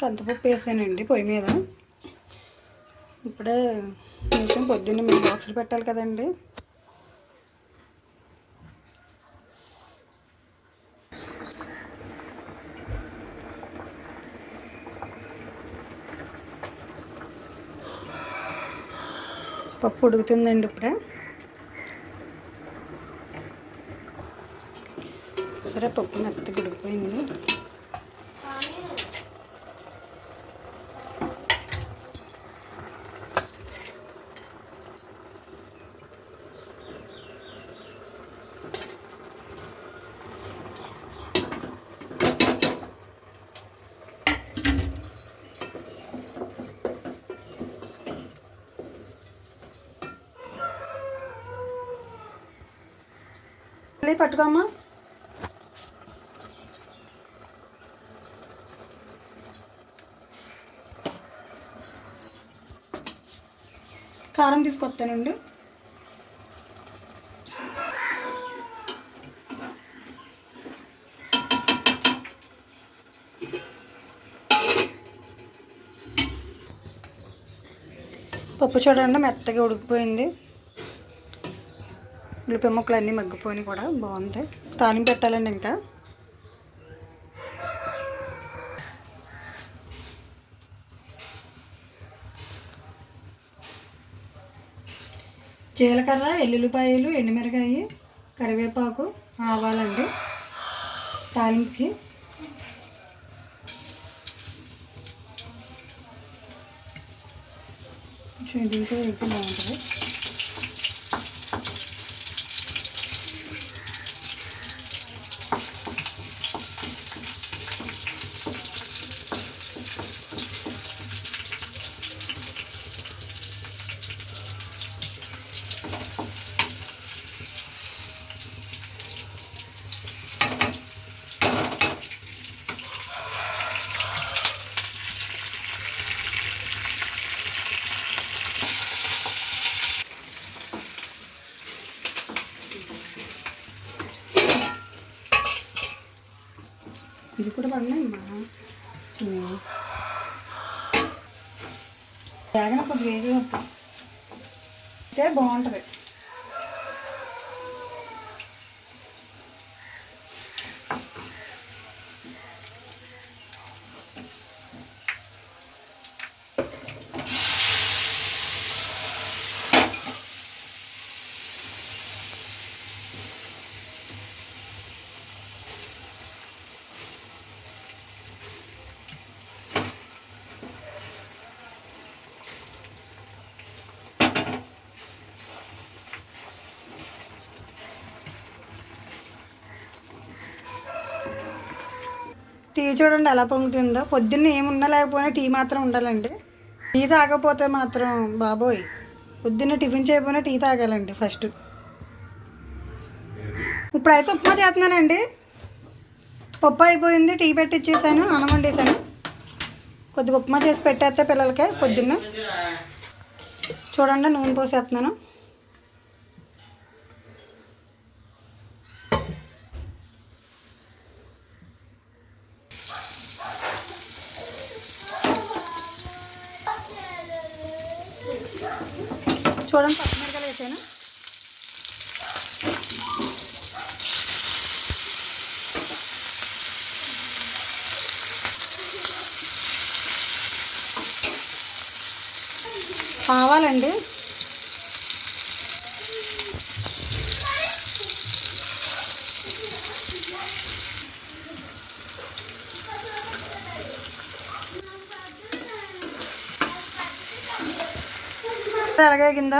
కందిపప్పు వేసానండి పొయ్యి మీద. ఇప్పుడే కొంచెం పొద్దున్న మేము బాక్సులు పెట్టాలి కదండి. పప్పు ఉడుకుతుందండి ఇప్పుడే. సరే పప్పు మెత్తగా ఉడికిపోయింది. మళ్ళీ పట్టుకోమ్మా. కారం తీసుకొస్తానండి పప్పు చూడండి మెత్తగా ఉడికిపోయింది. ఉల్లిపాయ ముక్కలు అన్నీ మగ్గిపోయినాయి కూడా. బాగుంది తాలింపు పెట్టాలండి ఇంకా. జీలకర్ర ఎల్లుల్లిపాయలు ఎండుమిరకాయ కరివేపాకు ఆవాలండి. తాలింపుకి. దీంట్లో బాగుంటుంది. ఇది కూడా పడినాయమ్మా చిన్న వేగన కొద్దిగా అయితే బాగుంటుంది. టీ చూడండి ఎలా పొంగుతుందో. పొద్దున్న ఏమున్నా లేకపోయినా టీ మాత్రం ఉండాలండి. టీ తాగకపోతే మాత్రం బాబోయ్. పొద్దున్న టిఫిన్ చేయకపోయినా టీ తాగాలండి ఫస్ట్. ఇప్పుడైతే ఉప్మా చేస్తున్నానండి. పప్పు అయిపోయింది టీ పెట్టిచ్చేసాను అన్నం వండేసాను. కొద్దిగా ఉప్మా చేసి పెట్టేస్తే పిల్లలకి పొద్దున్న. చూడండి నూనె పోసేస్తున్నాను. చూడండి పచ్చిమిరకాయలు వేసాను. కావాలండి. ఎలాగే కింద?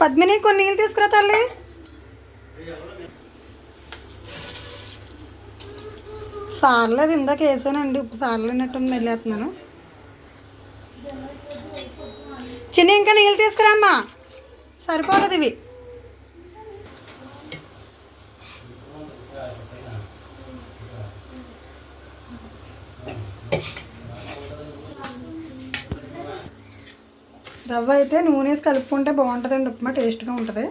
పద్మిని కొన్ని నీళ్ళు తీసుకురా తల్లి. సార్లేదు ఇందాక వేసానండి ఇప్పుడు సార్లేనట్టు వెళ్ళేస్తున్నాను చిన్న ఇంకా నీళ్ళు తీసుకురామ్మా. సరిపోతుంది ఇవి రవ్వ అయితే నూనె కలుపుకుంటే బాగుంటుందండి. ఉప్మా టేస్ట్గా ఉంటుంది.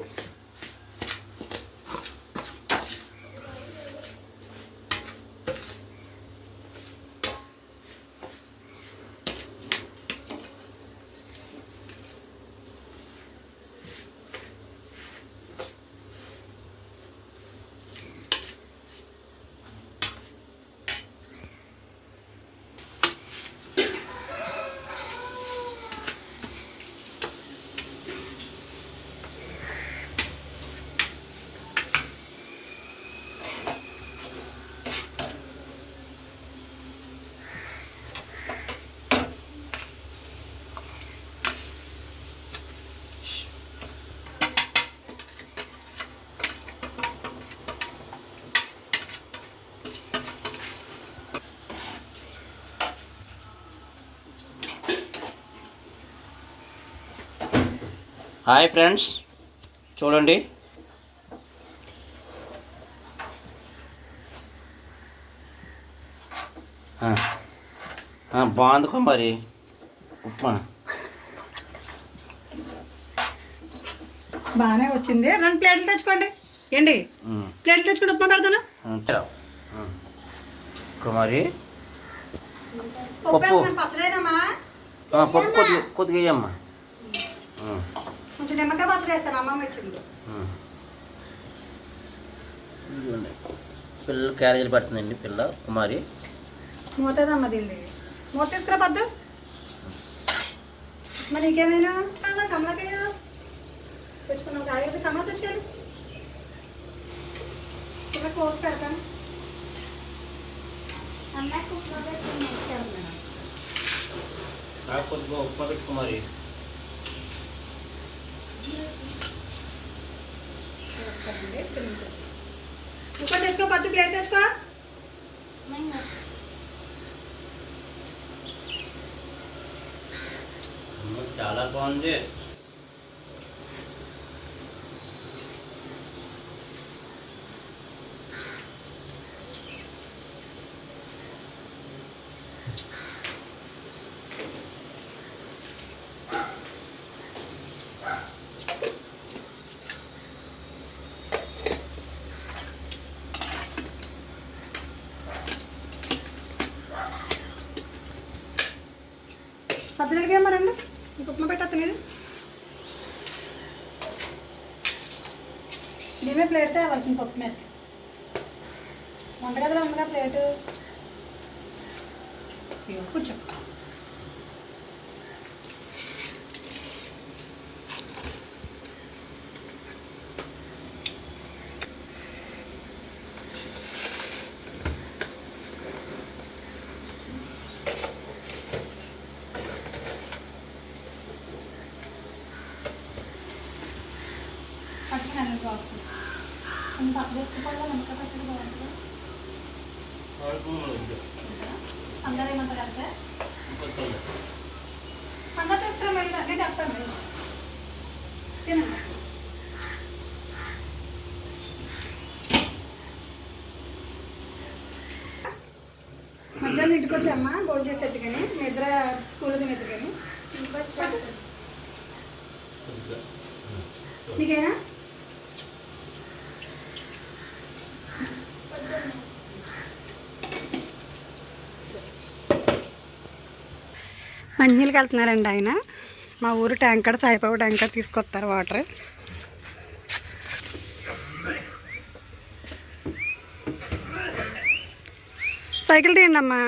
హాయ్ ఫ్రెండ్స్ చూడండి. ఆ, ఆ, బాగుంది మరి. ఉప్మా. బాగానే వచ్చింది. రెండు ప్లేట్లు తెచ్చుకోండి. ఏంటి? ప్లేట్లు తెచ్చుకుంటే ఉప్మా పెడతాను. కుమారి పప్పు పప్పు. కొద్దిగా కొద్దిగా వేయమ్మా కొంచెం నిమ్మకాయ పచ్చడి వేస్తాను ఆ. ఇదిగోండి. పిల్లలు క్యారేజీలు పెడుతుందండి పిల్ల కుమారి. మూతదమ్మ దీన్ని. మూత తీసుకురా పద్దు. మరి నీకేమైనా కమలకాయ? తెచ్చుకున్నాం. కాయలు కమల తెచ్చుకోవాలి ఇలా కోసి పెడతాను. అమ్మాయి కుక్కలో పెట్టుకుని కొద్దిగా ఉప్మా పెట్టు కుమారి ఇంకోటి తెచ్చుకో పద్దు ప్లేట్ తెచ్చుకో. చాలా బాగుంది. పద్దెనిమిదికి ఏమరండి ఇంక ఉప్మా పెట్టేస్తాను ఇది దీమే ప్లేట్ తేవాల్సింది పప్పు మీద. వంటగదిలో ఉందిగా ప్లేటు. కూర్చో పట్టుకుని బాగుంటుంది కొన్ని పచ్చడి వేసుకోవాలి నిమ్మకాయ పచ్చడి బాగుంటుంది అందరూ ఏమంటారు అంటే అందరు తీసుకురా మళ్ళీ నేను చెప్తాను మీరు. తినండి. మధ్యాహ్నం ఇంటికి వచ్చామ్మా భోజనం చేసి ఎత్తుకని నిద్ర స్కూల్కి ఎత్తుకని నీకేనా? మంచినీళ్ళకి వెళ్తున్నారండి ఆయన. మా ఊరు ట్యాంకర్ సాయిబాబు ట్యాంకర్ తీసుకొస్తారు వాటర్. సైకిల్ తీయండి అమ్మా.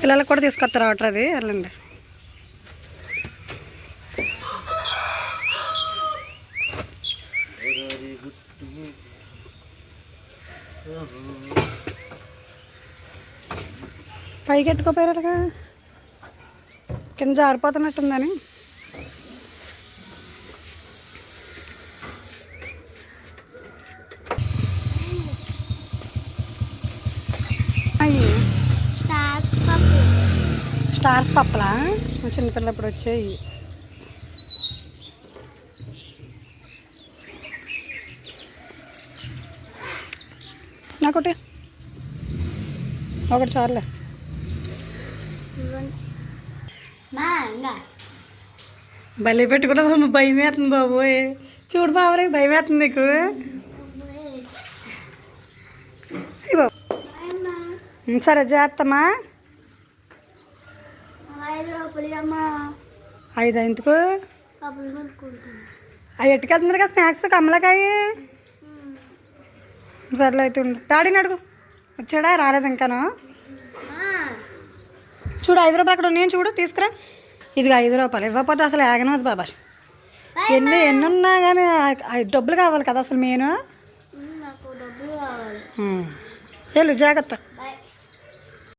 పిల్లలకు కూడా తీసుకొస్తారు వాటర్ అది. వెళ్ళండి. పైకి ఎట్టుకోపోయారుగా కింద జారిపోతున్నట్టుందని. స్టార్స్ పప్పలా. మా చిన్నపిల్ల ఇప్పుడు వచ్చాయి. నాకొటి ఒకటి చాలే భలే పెట్టుకున్నావు భయం వేస్తుంది బాబోయ్. చూడు బాబరే భయం వేస్తుంది నీకు. సరే చేస్తామా ఐదు ఎందుకు? అవి ఎట్టుకెళ్తున్నారు కదా స్నాక్స్ కమ్మలకాయ? సర్లే అయితే ఉండు. డాడీని అడుగు. వచ్చాడా? రాలేదు ఇంకాను. చూడు ఐదు రూపాయలు అక్కడ ఉన్నాయని చూడు తీసుకురా. ఇదిగో ఐదు రూపాయలు ఇవ్వకపోతే అసలు ఆగనవద్దు బాబాయ్. ఎన్ని ఎన్ని ఉన్నా కానీ డబ్బులు కావాలి కదా అసలు కావాలి. వెళ్ళు జాగ్రత్త.